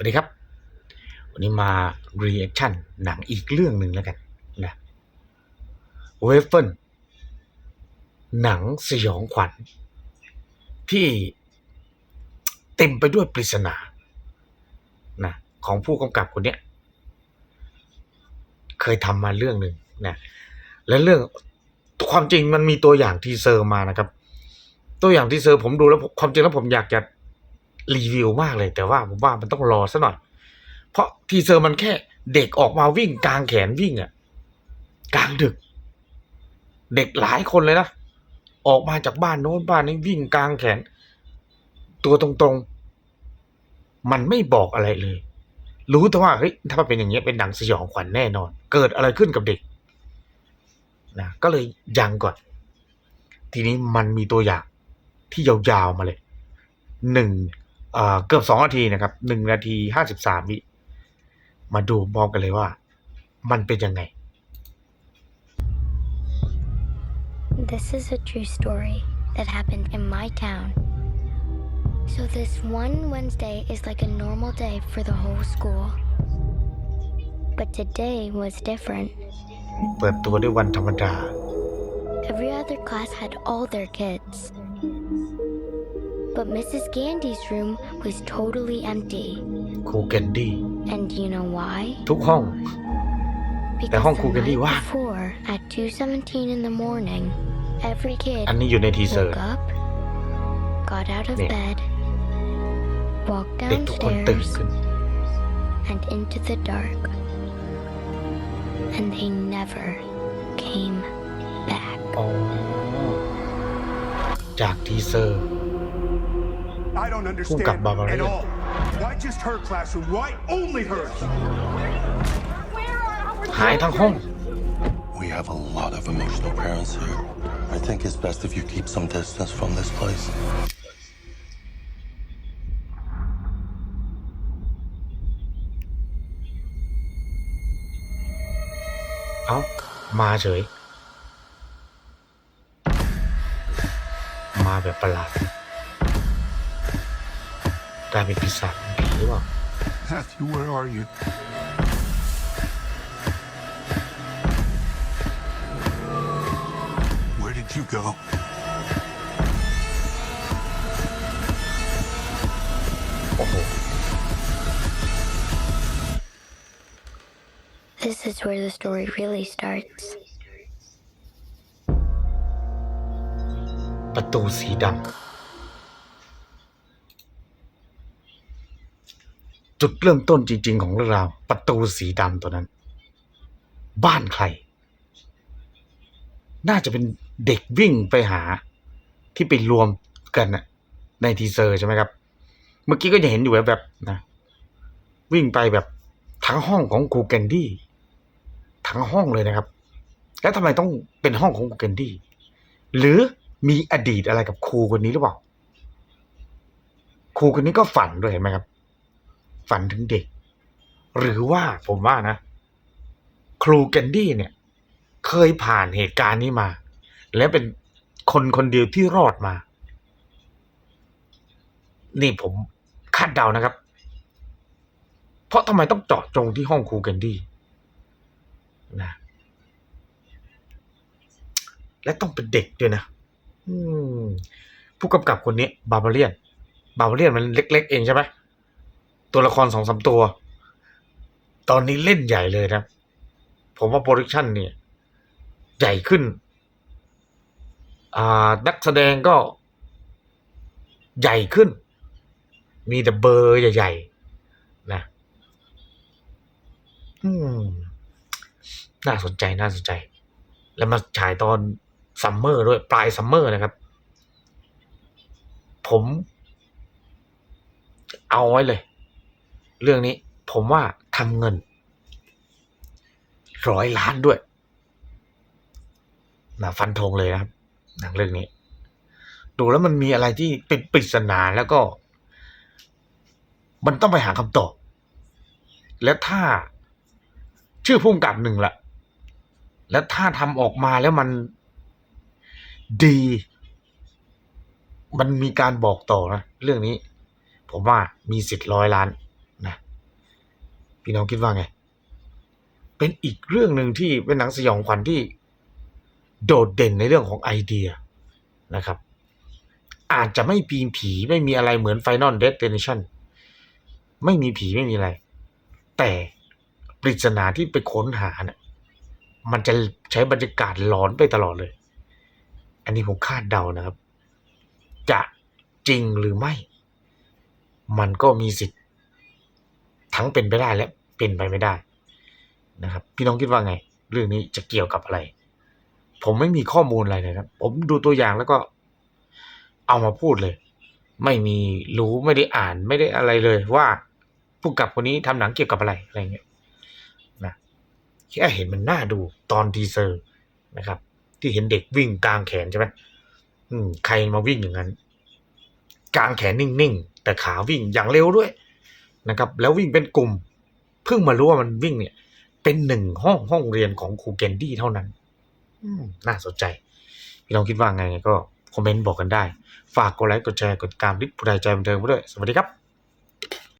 วัสดีครับ วันนี้มา reaction หนังอีกเรื่องหนึ่งแล้วกันนะเวเฟิลหนังสยองขวัญ ที่เต็มไปด้วยปริศนานะของผู้กำกับคนเนี้ย เคยทำมาเรื่องหนึ่งนะและเรื่องความจริงมันมีตัวอย่างทีเซอร์มานะครับ ตัวอย่างทีเซอร์ผมดูแล้วความจริงแล้วผมอยากจะ รีวิวมากเลย แต่ว่าผมว่ามันต้องรอสักหน่อย เพราะทีเซอร์มันแค่เด็กออกมาวิ่งกลางแขนวิ่งอะกลางดึก เด็กหลายคนเลยนะ ออกมาจากบ้านโน้นบ้านนี้วิ่งกลางแขน ตัวตรงๆ มันไม่บอกอะไรเลย รู้แต่ว่าเฮ้ยถ้าเป็นอย่างเงี้ยเป็นหนังสยองขวัญแน่นอน เกิดอะไรขึ้นกับเด็กนะก็เลยยังก่อน ทีนี้มันมีตัวอย่างที่ยาวๆมาเลยหนึ่ง เอ่อเกือบสองนาทีนะครับหนึ่งนาทีห้าสิบสามวิมาดูมองกันเลยว่า มันเป็นยังไง This is a true story that happened in my town. So, this one Wednesday is like a normal day for the whole school. But today was different. เปิดตัวด้วยวันธรรมดา Every other class had all their kids. But Mrs. Gandy's room was totally empty. ครูแกนดี้ And you know why? ทุกห้อง Because hong the kong Gandy night wa. before, at 2.17 in the morning, every kid อันนี้อยู่ในทีเซอร์ woke up, got out of Yeah. bed, walked เด็กทุกคนตื่น downstairs, ขึ้น and into the dark. And they never came back. อ๋อ จากทีเซอร์ I don't Kung understand kap Bavaria. at all. Why just her classroom? Why only hers? หายทั้งห้อง We have a lot of emotional parents here. I think it's best if you keep some distance from this place. เอ้า มาเฉย มาแบบประหลาด กลายเป็นปีศาจผีหรือเปล่า Matthew, where are you? Where did you go? โอ้โห This is where the story really starts. ประตูสีดำ จุดเริ่มต้นจริง ๆ ของเรื่องราวประตูสีดำตัวนั้น บ้านใคร น่าจะเป็นเด็กวิ่งไปหา ที่ไปรวมกันน่ะ ในทีเซอร์ใช่ไหมครับ เมื่อกี้ก็จะเห็นอยู่แบบนะ วิ่งไปแบบทั้งห้องของครูแกนดี้ทั้งห้องเลยนะครับ แล้วทำไมต้องเป็นห้องของครูแกนดี้หรือมีอดีตอะไรกับครูคนนี้หรือเปล่าครูคนนี้ก็ฝันด้วยเห็นไหมครับ ฝันถึงเด็ก หรือว่าผมว่านะ ครูแกนดี้เนี่ย เคยผ่านเหตุการณ์นี้มา และเป็นคนคนเดียวที่รอดมา นี่ผมคาดเดานะครับ เพราะทำไมต้องเจาะจงที่ห้องครูแกนดี้นะและต้องเป็นเด็กด้วยนะผู้กำกับคนนี้ บาบาเลียน บาบาเลียนมันเล็ก ๆ เองใช่ไหม ตัวละครสองสามตัว ตอนนี้เล่นใหญ่เลยนะ ผมว่าโปรดักชันเนี่ย ใหญ่ขึ้น อ่า นักแสดงก็ ใหญ่ขึ้น มีแต่เบอร์ใหญ่ๆ นะ อืม น่าสนใจ น่าสนใจ แล้วมาฉายตอนซัมเมอร์ด้วย ปลายซัมเมอร์นะครับ ผม เอาไว้เลย เรื่องนี้ผมว่าทำเงินร้อยล้านด้วยนะฟันธงเลยนะครับหนังเรื่องนี้ ดูแล้วมันมีอะไรที่เป็นปริศนาแล้วก็ มันต้องไปหาคำตอบ และถ้าชื่อพุ่มกับหนึ่งละแล้วถ้าทำออกมาแล้วมันดี มันมีการบอกต่อนะ เรื่องนี้ ผมว่ามีสิทธิ์ร้อยล้าน พี่น้องคิดว่าไง เป็นอีกเรื่องหนึ่งที่เป็นหนังสยองขวัญที่ โดดเด่นในเรื่องของไอเดียนะครับ อาจจะไม่ปีนผีไม่มีอะไรเหมือน Final Destination ไม่มีผีไม่มีอะไร แต่ปริศนาที่ไปค้นหาเนี่ยมันจะใช้บรรยากาศหลอนไปตลอดเลย อันนี้ผมคาดเดานะครับ จะจริงหรือไม่ มันก็มีสิทธิ์ ทั้งเป็นไปได้และเป็นไปไม่ได้นะครับ พี่น้องคิดว่าไง เรื่องนี้จะเกี่ยวกับอะไร ผมไม่มีข้อมูลอะไรเลยครับ ผมดูตัวอย่างแล้วก็เอามาพูดเลย ไม่มีรู้ไม่ได้อ่านไม่ได้อะไรเลยว่าผู้กับคนนี้ทำหนังเกี่ยวกับอะไรอะไรเงี้ยนะแค่เห็นมันน่าดูตอนทีเซอร์นะครับ ที่เห็นเด็กวิ่งกลางแขนใช่ไหมอืม ใครมาวิ่งอย่างนั้น กลางแขนนิ่งๆแต่ขาวิ่งอย่างเร็วด้วย นะครับ แล้ววิ่งเป็นกลุ่ม เพิ่งมารู้ว่ามันวิ่งเนี่ย เป็นหนึ่งห้องห้องเรียนของครูเกนดี้เท่านั้นอืมน่าสนใจ พี่น้องคิดว่าไงก็คอมเมนต์บอกกันได้ ฝากกดไลค์กดแชร์กดติดตามดิสผู้ใดใจบันเทิงไปด้วย สวัสดีครับ